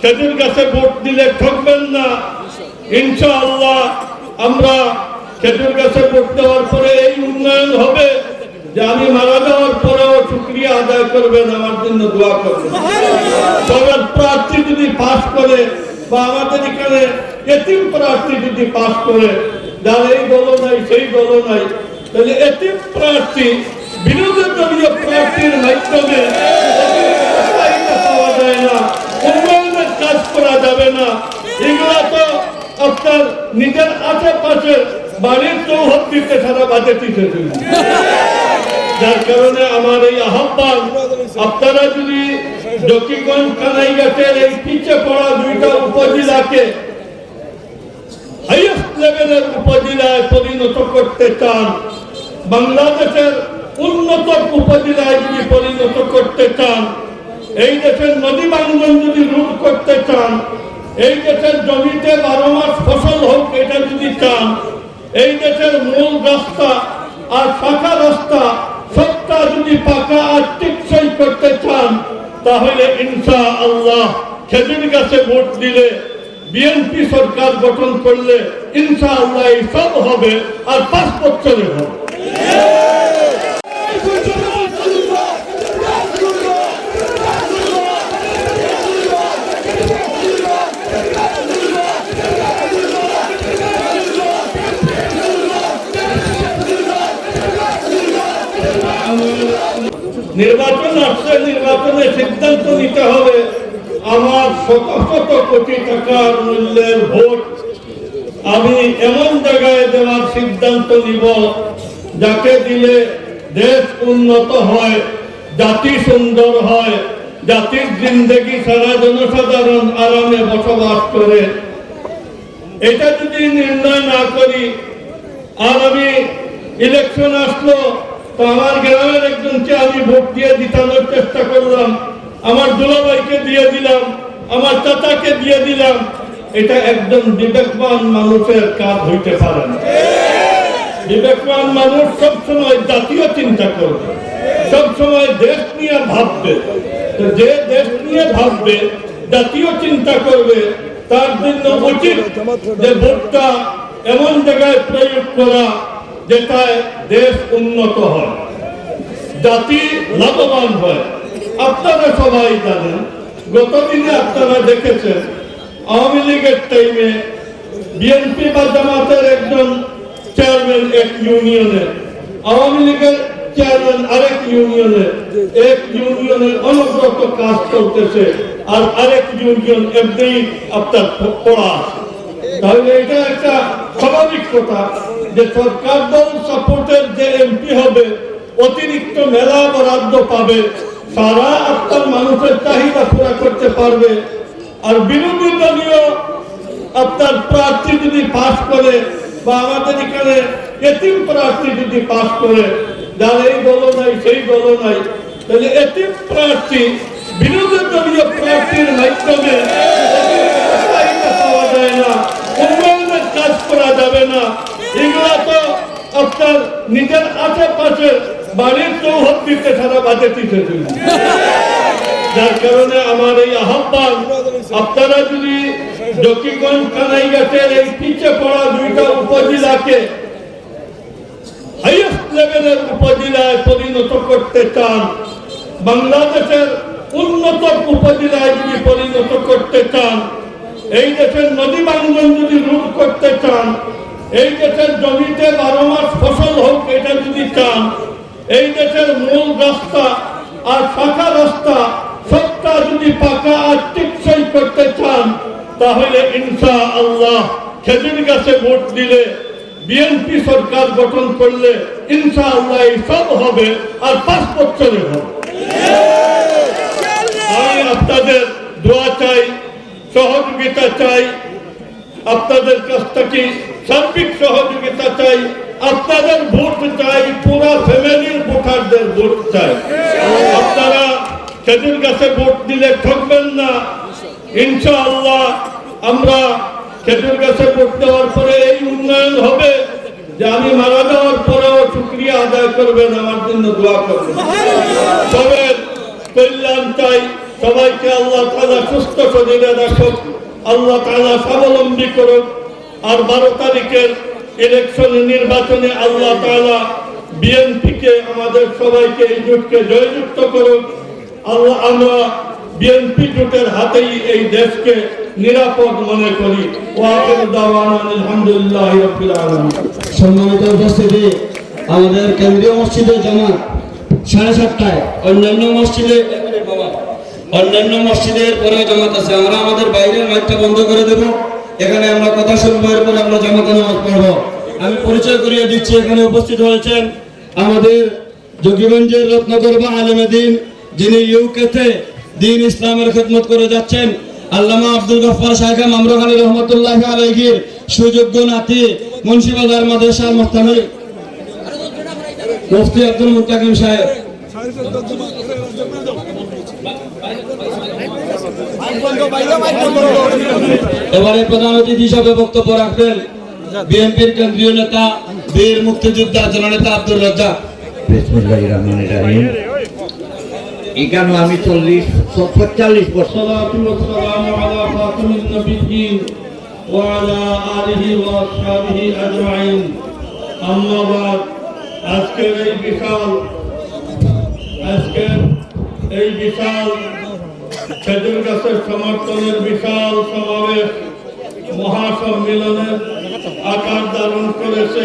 খেজুর কাছে ভোট দিলে ঠকবেন না। ইনশাআল্লাহ আমরা খেজুর গাছে ভোট দেওয়ার পরে এই উন্নয়ন হবে যে আমি মারা যাওয়ার পরেও শুক্রিয়া আদায় করবেন, আমার জন্য দোয়া করবেন। তবে প্রার্থী যদি পাশ করে বা আমাদের এখানে এতিম প্রার্থী যদি পাশ করে, যার এই দল নাই, সেই দল নাই, তাহলে এতিম প্রার্থী, বিরোধী দলীয় প্রার্থীর মাধ্যমে চাহিদা পাওয়া যায় না উন্নয়নের কাজ করা যাবে না এগুলা তো আপনার নিজের আশেপাশে বাড়ির চৌহদ্দিতে সারা বাজেট এসেছিল যার কারণে আমার এই আহ্বান, আপনারা যদি জকিগঞ্জ কানাইঘাটের এই পিছে পড়া দুইটা উপজেলাকে হাইয়েস্ট লেভেলের উপজেলায় পরিণত করতে চান, বাংলাদেশের উন্নত উপজেলায় যদি পরিণত করতে চান, এই দেশের নদী বাঙ্গন যদি রোধ করতে চান, এই দেশের জমিতে বারো মাস ফসল হোক, এটা যদি চান এই দেশের মূল রাস্তা আর ফাঁকা রাস্তা সবটা যদি পাকা আর টিকসই করতে চান, তাহলে ইনশা আল্লাহ খেজুর গাছে ভোট দিলে বিএনপি সরকার গঠন করলে ইনশা আল্লাহ এই সব হবে আর পাঁচ বছরে হবে। নির্বাচন আসছে, নির্বাচনে সিদ্ধান্ত নিতে হবে। আমার শত শত কোটি টাকার মূল্যের ভোট আমি এমন জায়গায় দেওয়ার সিদ্ধান্ত নিব যাকে দিলে দেশ উন্নত হয়, জাতি সুন্দর হয়, জাতির জিন্দগি সারা জনসাধারণ আরামে বসবাস করে। এটা যদি নির্ণয় না করি, আর আমি ইলেকশন আসলো তো আমার গ্রামের একজনকে আমি ভোট দিয়ে জিতানোর চেষ্টা করলাম। আমার দুলাভাইকে দিয়ে দিলাম, আমার চাচাকে দিয়ে দিলাম। এটা একজন বিবেকবান মানুষের কাজ হইতে পারে বিবেকবান মানুষ সবসময় জাতীয় চিন্তা করবে, সবসময় দেশ নিয়ে ভাববে। যে দেশ নিয়ে ভাববে, জাতীয় চিন্তা করবে, তার জন্য উচিত যে ভোটটা এমন জায়গায় প্রয়োগ করা যেটায় দেশ উন্নত হয়, জাতি লাভবান হয়। আপনারা সবাই জানেন, গতদিনে আপনারা দেখেছেন, আওয়ামী লীগের টাইমে বিএনপি বা জামাতের একজন চেয়ারম্যান এক ইউনিয়নের আওয়ামী লীগের চেয়ারম্যান আরেক ইউনিয়নের এক ইউনিয়নের অনগ্রত কাজ চলতেছে, আর আরেক ইউনিয়ন এমনি আপনার পড়া তাহলে এটা একটা স্বাভাবিক কথা। যে সরকার দল সাপোর্টের যে এমপি হবে, অতিরিক্ত মেলা বরাদ্দ পাবে। সারা আপনার মানুষের চাহিদা পুরা করতে পারবে। আর বিরোধী দলীয় আপনার প্রার্থী যদি পাশ করে বা আমাদের এখানে এতিম প্রার্থী যদি পাশ করে, যার এই দল নাই, সেই দল নাই, তাহলে এতিম প্রার্থী, বিরোধী দলীয় প্রার্থীর মাধ্যমে পাওয়া যায় না উন্নয়নের কাজ করা যাবে না এগুলা তো আপনার নিজের আশেপাশে বাড়ির চৌহদ্দিতে সারা বাজেট এসেছিল যার কারণে আমার এই আহ্বান, আপনারা যদি জকিগঞ্জ কানাইঘাটের এই পিছে পড়া দুইটা উপজেলাকে হাইয়েস্ট লেভেলের উপজেলায় পরিণত করতে চান, বাংলাদেশের উন্নত উপজেলায় যদি পরিণত করতে চান, এই দেশের নদী বাঙ্গন যদি রোধ করতে চান এই দেশের জমিতে বারো মাস ফসল হোক, এটা যদি চান, এই দেশের মূল রাস্তা আর শাখা রাস্তা সবটা যদি পাকা আর টিকসই করতে চান, তাহলে ইনশা আল্লাহ খেজুর গাছে ভোট দিলে, বিএনপি সরকার গঠন করলে ইনশা আল্লাহ সব হবে আর পাঁচ বছরে হবে। আমি আপনাদের দোয়া চাই, সহযোগিতা চাই আপনাদের কাছ থেকে সার্বিক সহযোগিতা চাই, আপনাদের ভোট চাই, পুরা ফ্যামিলির ভোটারদের ভোট চাই। আপনারা খেজুর গাছে ভোট দিলে ঠকবেন না। ইনশাআল্লাহ আমরা খেজুর গাছে ভোট দেওয়ার পরে এই উন্নয়ন হবে যে আমি মারা যাওয়ার পরেও শুক্রিয়া আদায় করবেন, আমার জন্য দোয়া করবেন। তবে কল্যাণ চাই, সবাইকে আল্লাহ তালা সুস্থ শরীরে রাখুক। আল্লাহ তালা স্বাবলম্বী করুক। আর বারো তারিখের ইলেকশনে নির্বাচনে আল্লাহ তালা বিএনপিকে, আমাদের সবাইকে এই জোটকে জয়যুক্ত করুক। আল্লাহ, আমরা বিএনপি জোটের হাতেই এই দেশকে নিরাপদ মনে করি। আলহামদুলিল্লাহ সম্মানিত উপস্থিতি, আমাদের কেন্দ্রীয় মসজিদে জমা সাড়ে সাতটায়, অন্যান্য মসজিদে অন্যান্য মসজিদের পরে জমাত আছে। আমরা আমাদের বাইরের মাইকটা বন্ধ করে দেব। এখানে আমরা কথা শুনব, এরপরে আমরা জামাতে নামাজ পড়ব। আমি পরিচয় করিয়ে দিচ্ছি, এখানে উপস্থিত হয়েছেন আমাদের যোগীগঞ্জের রত্নগর বা আলেমে দিন যিনি ইউকেতে দিন ইসলামের খেদমত করে যাচ্ছেন। আল্লামা আব্দুল গফফার সাহেব আমরুল রহমতুল্লাহ আলাইহির সুযোগ্য নাতি মুন্সিবাজার মাদ্রাসার মোস্তামির মুফতি আব্দুল মুত্তাকিম সাহেব। এবারে প্রধান অতিথি হিসাবে বক্তব্য রাখবেন বিএনপির কেন্দ্রীয় নেতা বীর মুক্তিযোদ্ধা জননেতা আব্দুল রাজা এখানে আমি চল্লিশ পঁয়তাল্লিশ বছর আজকের এই বিশাল খেজুর গাছের সমর্থনের বিশাল সমাবেশ মহাসম্মেলনের আকার ধারণ করেছে।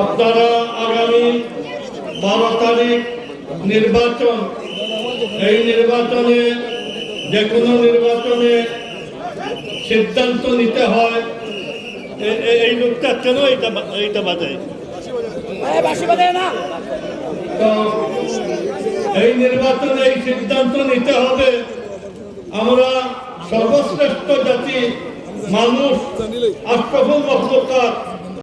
আপনারা আগামী বারো তারিখ নির্বাচন এই নির্বাচনে যে কোনো নির্বাচনে সিদ্ধান্ত নিতে হয়। এই লোকটা কেন এইটা এইটা বাজায়? তো এই নির্বাচনে এই সিদ্ধান্ত নিতে হবে। আমরা সর্বশ্রেষ্ঠ জাতি মানুষ আশরাফুল মখলুকাত